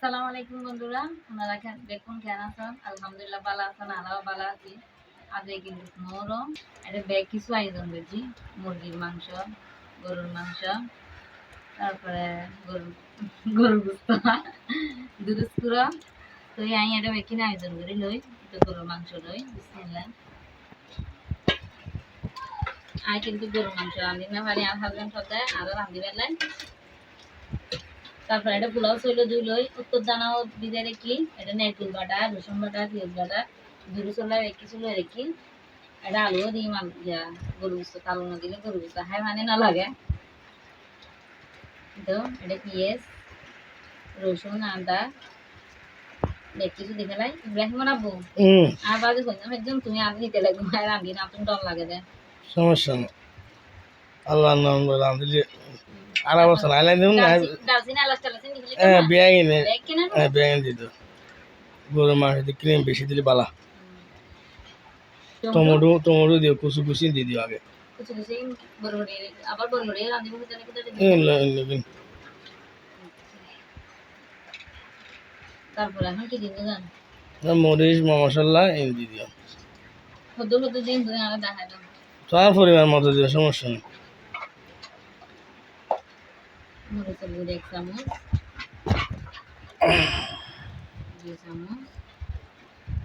আসসালামু আলাইকুম বন্ধুরা। আপনারা দেখুন কেন আছেন? আলহামদুলিল্লাহ ভালো আছেন, আমরাও ভালো আছি। আজকে কিন্তু মোরও একটা ব্যাগ কিছু আয়োজন করছি মুরগির মাংস, গরুর মাংস, তারপরে গরু গরুর গুস্ত তো আমি একটা কিনে আয়োজন করি, লই। তো গরুর মাংস লই, বিসমিল্লাহ। আই কিন্তু গরুর মাংস। রান্ধি না পারি আর হাজবেন্ড সদায় আরও রান্ধি বেলায় তারপর এটা পোলাও চইলো দুই লই উত্তর দানাও ভিজে রেখি এটা নেটুল বাটা রসুন বাটা পেঁয়াজ বাটা দুটো চোলা রেখি চুলো রেখি এটা আলুও দিই মান গরু গুস্ত আলু না দিলে গরু গুস্ত হাই মানে না লাগে। তো এটা পেঁয়াজ রসুন আদা দেখ কিছু দেখে লাই ইব্রাহিম হুম আর বাজে কইলাম একদম তুমি আজ নিতে লাগবে আর রান্ধি না তুমি ডর লাগে দে। সমস্যা আল্লাহর নাম বলে দিলে আর অবস্থা নাই দিন না। দালচিনি এলাচ টালাচিনি হ্যাঁ ব্যাগ কিনে হ্যাঁ দিত। গরুর মাংস দিয়ে ক্রিম বেশি দিলে বালা। টমেটো টমেটো দিও কুচু কুচি দিয়ে দিও আগে। মরিচ মশলা এই দিয়ে দিও তোমার পরিমাণ মতো দিও সমস্যা নেই। মরিচের গুঁড়ো এক চামচ দুই চামচ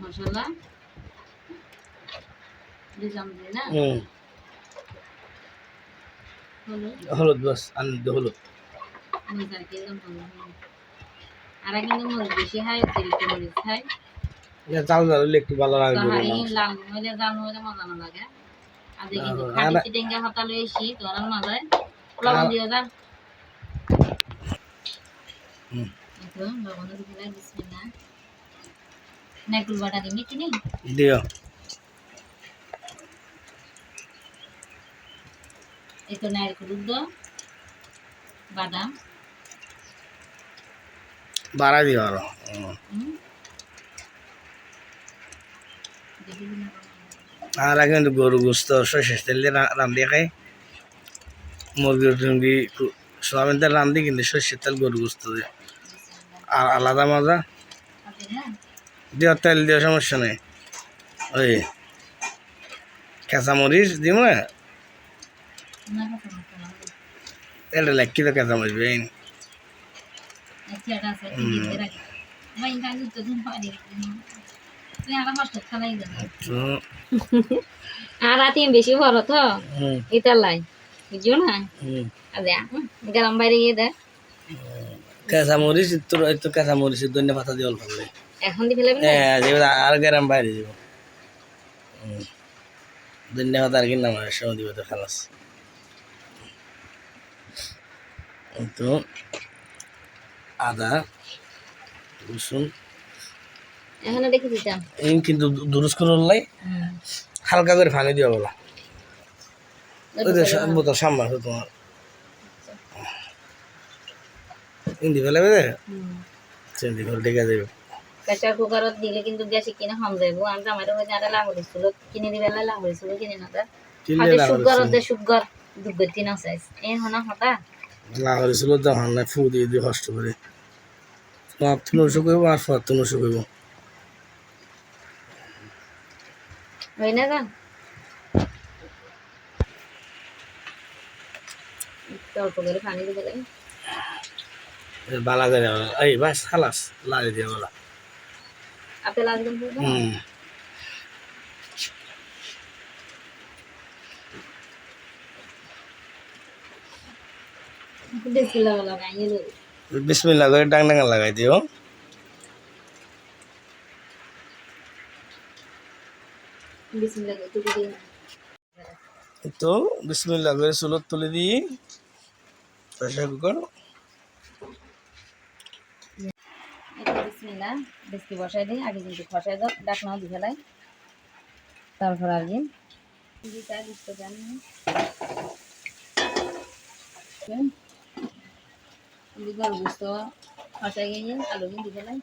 মশলা দুই চামচ না হলুদ বাস হলুদ আর কিন্তু মরিচ বেশি খাই অতিরিক্ত মরিচ খাই এটা চাল চাল হলে একটু ভালো লাগে গরুর তাহারি মাংস লাল হইলে জাল হইলে মজা না লাগে আর দেখি খাটি চিটেঙ্গা হতা এসি তোরা মজায় লবণ দিও যা দিও। একটু নারকেল দুধ বাদাম। বাড়া দিও আরও। আগে কিন্তু গরু গোস্ত সর্ষের তেল দিয়ে রান্ধি খাই। মুরগি টুরগি সোয়াবিন তেল রান্ধি কিন্তু সর্ষের তেল গরু গোস্ত দিয়ে। আর আলাদা মজা? দিও তেল দিও সমস্যা নেই। ওই কাঁচামরিচ দিও না? এটা লেখি তো কাঁচামরিচ বেইন। আর রাতে বেশি তো এটা লাই বুঝছ না? গরম বাইরে গিয়ে দে। কাঁচামরিচ তোর তো কাঁচামরিচ ধন্য পাতা দিয়ে অল্প করে। এখন দি ফেলাবি না? হ্যাঁ আর গরম বাইরে দিব। ধন্য পাতা আর কি নাম সময় দিব তো খালাস। তো আদা রসুন। এখন দেখে দিতাম। এই কিন্তু দুরুস করে লাই হালকা করে পানি দিও বলা। ওই যে সা- বোতল সামনে তোমার। হিন্দি ফেলে বেদে চিন্তি করে ডেকে দেবে প্রেসার কুকারত দিলে কিন্তু গ্যাসে কিনে হম যাইব আমি আমার হয়ে আরে লাঙ্গুরি ছিল কিনে দিবে লাই লাঙ্গুরি ছিল কিনে না না সুগার দে সুগার দুগ্গর তিন আছে এ হনা হতা লাহরি ছিল তখন না ফু দিয়ে দিয়ে কষ্ট করে। তোমার তুলসী করব আর ফর তুলসী করব। হই না একটু অল্প করে পানি দিবে লাই বালা করে এই বাস খালাস লাড়ি দিয়ে বলা। হুম। বিসমিল্লা করে ডাং ডাঙ্গা লাগাই দিও। তো বিসমিল্লা করে চুলত তুলে দিই। প্রেশার কুকার এটা বিসমিল্লা বেশি বসাই দিই আগে কিন্তু খসাই দাও ডাকনাও দিয়ে ফেলাই। তারপর আর দিন দিতে দিতে জানি গরু বুঝতো খসাই গিয়ে আলু ফেলাই।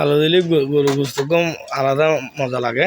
আলু দিলে গরু গুস্ত কম আলাদা মজা লাগে।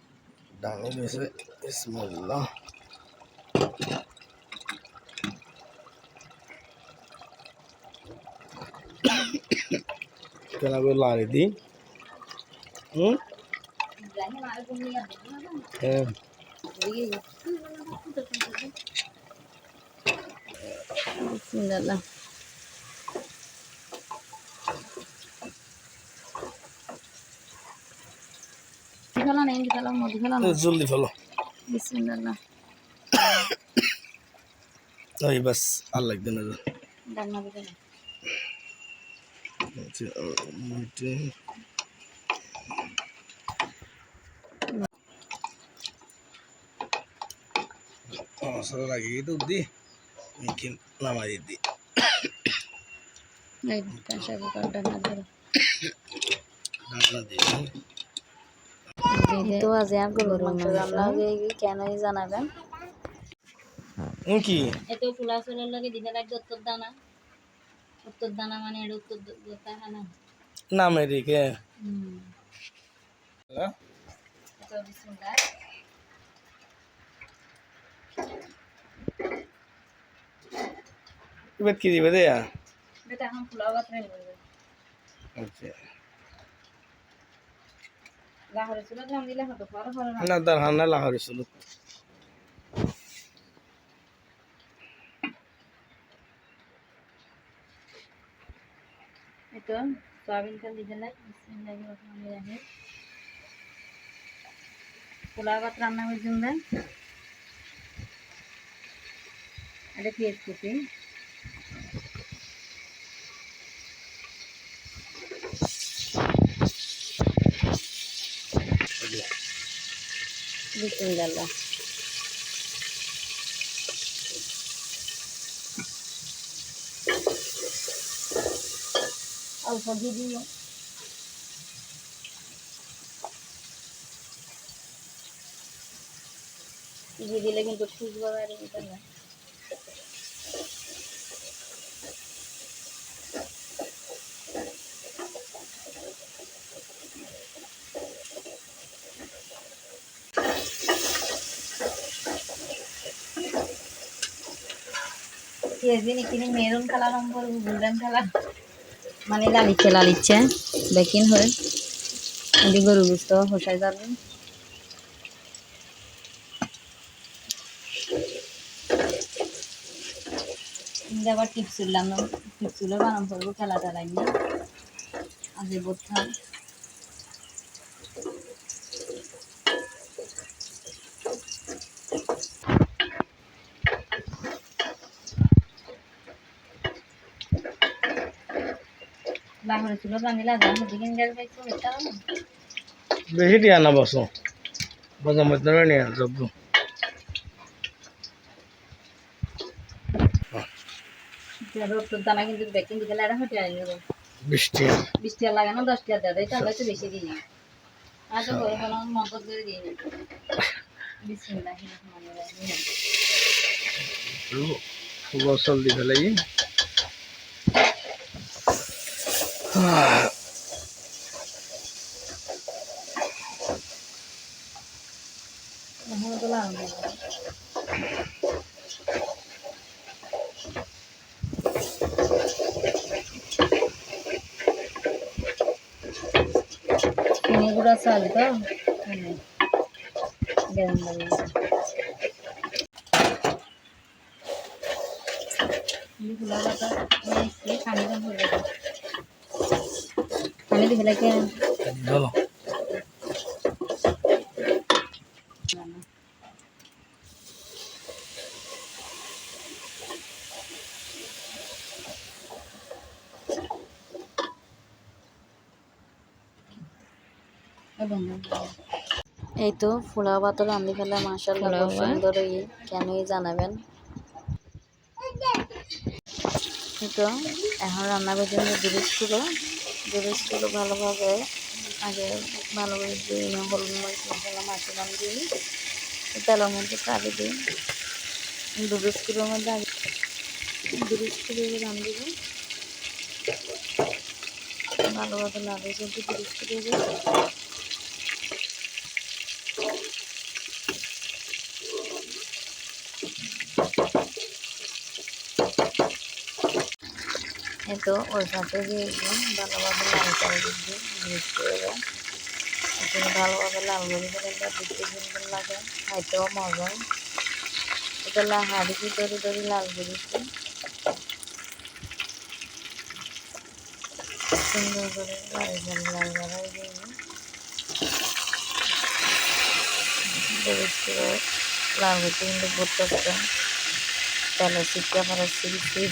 ডাঙে গেছে বিসমিল্লাহ। কেন করে লাড়ি দি। হুম? হ্যাঁ। বিসমিল্লাহ। ফেলা নেই ফেলা মধ্যে ফেলা না। জলদি ফেলো। বিসমিল্লাহ। ওই বাস আর লাগবে না রান্না দিবে না মশলা লাগিয়ে তো দি নামাই দি কুকার রান্না দিবে ঢাকনা দিয়ে তো আজ আর গরুর মাংস রান্না হবে কেনই জানাবেন ও কি এত পোলা চুলের লগে দিতে লাগবে উত্তর দানা উত্তর দানা মানে এটা উত্তর দত্তা খানা নামে রেখে হুম তো বিসমিল্লাহ এবার কি দিবে দেয়া এটা এখন পোলাও ভাত রান্না করবে আচ্ছা লাহোরে চুলা রান্না দিলে হতো পরে পরে না তার হান্না লাহরি ছিল itu soyabean kan dijelek Bismillahirrahmanirrahim pulao ভাত রান্না করছেন দেন এটা পেঁয়াজ কুচি বিসমিল্লাহ। অল্প ঘি দিয়ে ঘি দিলে কিন্তু খুশবু বাইরে যেতে না গোল্ডেন মানে লালিচ্ছে লালিচ্ছে বেকিন হয়ে গরু গুস্ত হোসাই যাবে আবার টিপস উঠলাম না টিপস বানাম করব খেলা টেলাই নিয়ে আজ বোধা লাহোরে ছিল জানিলা জান দিকে গেল পাইছো এটা না বেশি দিয়া না বসো। বসো মধ্যে নিয়ে যোগ্য রোদ দানা কিন্তু বেকিং দিকে লাড়া হতে আইনি বৃষ্টি বিশ টাকা লাগে না দশ টাকা দেয় তাহলে তো বেশি দিই না আর তো করে কোনো করে দিই না বিসমিল্লাহ বসল দি ফেলাই এখন তো লাগবে চিনি গুঁড়া চাল তো গরম লাগে ফুলা পাতা পানি কম ফেলে কে? বলো। এই তো ফুলাও ভাত রান্ধি ফেলে মাসাল্লাহ খুব সুন্দর এই কেনই জানাবেন। এই তো এখন রান্না পর্যন্ত দুরুসগুলো দুরুসগুলো ভালোভাবে আগে ভালোভাবে দিই না হলুদ মরিচ মশলা মাছের দাম দিই। তেলের মধ্যে কাটি দিই। দুরুসগুলোর মধ্যে আগে দুরুসগুলো রান দিব। ভালোভাবে লাগে যদি দুরুসগুলো তো ওর সাথে দিয়ে দিলাম ভালোভাবে লাল করে দিচ্ছি মিক্স করে। দেয় এখানে ভালোভাবে লাল করে দিলে দেখতে সুন্দর লাগে, খাইতেও মজা। এটা হাড়িতে ধরে ধরে লাল করেছি? সুন্দর করে লাল করে, লাল করাই করে লাল করতে কিন্তু করতে তাহলে শিক্ষা পড়ার সিট সিট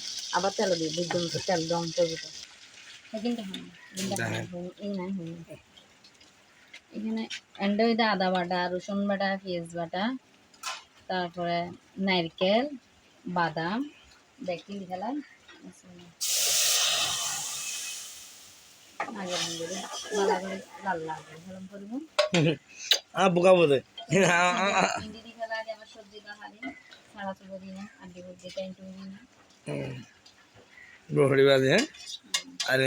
আবার তেল দিয়ে তো তেল দম করব তো এখানে এন্ডইদা আদা বাটা রসুন বাটা পেঁয়াজ বাটা তারপরে নারকেল বাদাম দেখি খেলাম আগে ভালো করে লাল লাল করে খেলাম করব আ বোকা বোধে। ইন্দি দি খেলা আগে আবার সবজি দাহারি সারা চুবো দিই না আগে বুঝতে টাইম টুকু দিই না বহড়ি বাজে হ্যাঁ? আর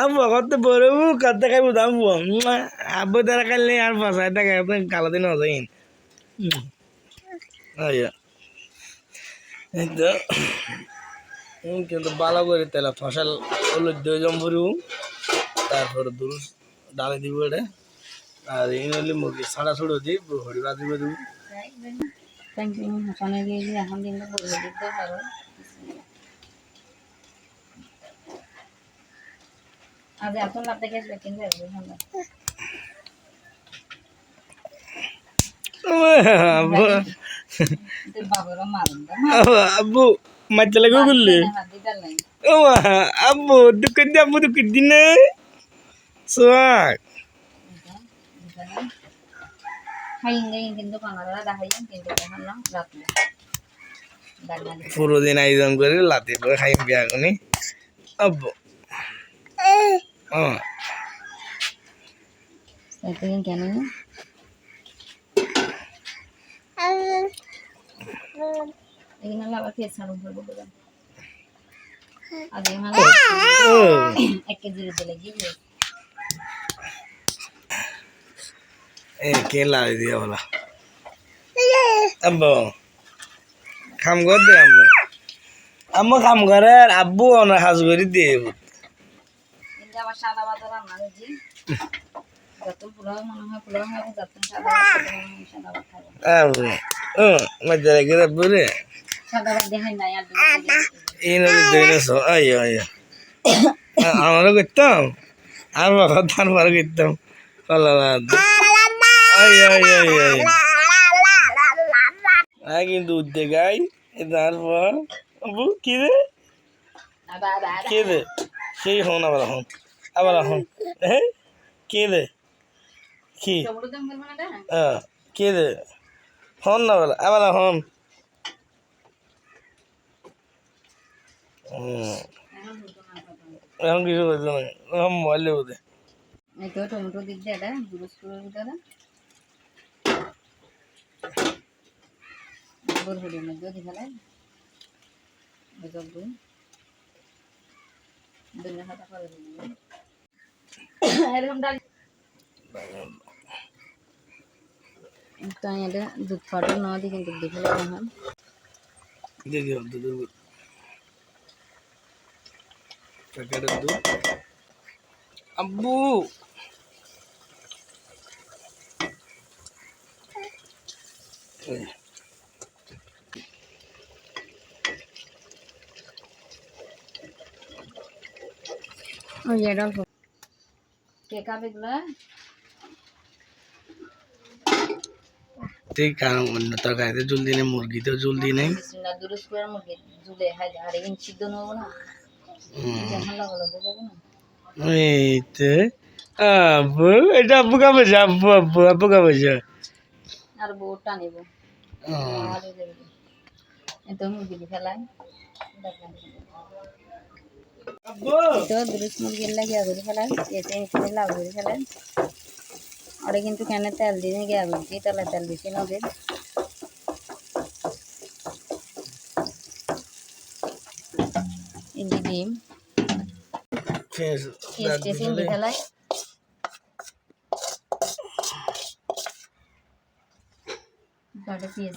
আব্বু কত বড় কত খাইব আব্বু আব্বু তারা খাইলে আর বাসায় থাকে কালো দিন হজাই আইয়া এই তো কিন্তু ভালো করে তেলা ফসল হলো দুই ভরিব তারপরে দুরুস ডালে দিব এটা। আর এই হলে মুরগি ছাড়া ছড়ো দিই হরি বাজিব দিব। ইউ হাসানে দিয়ে দিয়ে এখন দিন বলে দিতে পারো আজ আব্বু মাচ্চা লাগে বললি আব্বু দুঃখ দি আব্বু দুঃখ দি না সোয়াক গাইং কিন্তু কানাডা দেখাই কিন্তু দেখান না রাত্রে পুরো দিন আয়োজন করে লাতে করে খাই বিয়া করি। আব্বু। এতদিন কেন এখানে আবার ফেস সারুন করব এখানে কেজি দিলে গিয়ে এ কে লাই দিয়া বলা আব্বু কাম কর দে আম্মু আম্মু কাম করে আর আব্বু অনেক হাজ করে দিয়ে কিন্তু আবার সাদা ভাত রান্না হয়েছি যত পোলাও পোলাও হবে যত সাদা ভাত খেতে সাদা ভাত খাব আব্বু ও মজা লাগে আব্বু রে সাদা ভাত দেখাই নাই আর দুটো এই নদী দইনেছ আইয়ো আইয়ো আমারও করতাম আর বাবা তারপর করতাম আই কিন্তু উদ্যোগ আই তারপর আব্বু কি রে? কে রে? সেই হন আবার হন আবার হন। হ্যাঁ কে রে? কি? হ্যাঁ কে রে? হন না বলা আবার হন। এখন কিছু বলছে না। মোবাইলে বোধে টমেটো দিক দিয়ে এটা দুরুস করে ভিতরে বরবটির মধ্যে দিয়ে ফেলে বেজল দিন দুনিয়া খাতা করে দিন এরকম ডাল তো এটা দুধ ফাটো না দিয়ে কিন্তু দেখে এখন দেখি দুধ প্যাকেটের দুধ আব্বু এই, ওই যে অল্প কে খাবে এগুলো ঠিক কারণ অন্য তরকারিতে জল দিনে মুরগিতেও জল দিই নাই বিসমিল্লাহ দুরুস করে মুরগি জুলে হাই হাড়ে ইন সিদ্ধ নেব না যখন লাগল তো যাব না এই আব্বু এটা আব্বু খাবে আব্বু আব্বু আব্বু খাবে আর বোটটা নিব এত মুরগি ফেলাই তো দুরুস মুরগি লাগিয়ে করে ফেলাই এতে এখানে লাউ ফেলাই ওরা কিন্তু কেন তেল দিয়ে গিয়ে করছি তাহলে তেল বেশি নদীর ডিম। ফেলাই কটা পেঁয়াজ।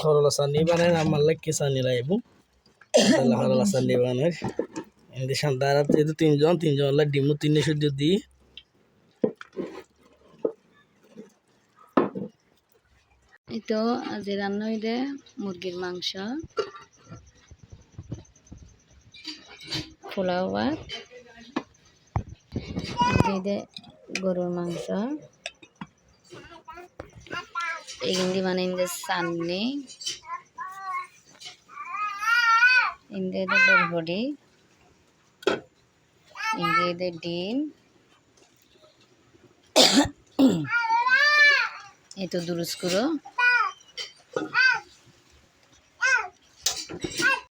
সরলা সানি বানাই আমার লাগে সানি লাইব তাহলে সরলা সানি বানাই এমনি সান্তারা যেহেতু তিনজন তিনজন হলে ডিমও তিনে সহ্য দিই। এই তো আজ রান্না হইলে মুরগির মাংস পোলাও ভাত গরুর মাংস। এগুলি মানে ইন্দে চাননি ইন্দে বড়বড়ি ইন্দে ডিম। এই তো দুরুস্কুরো করো।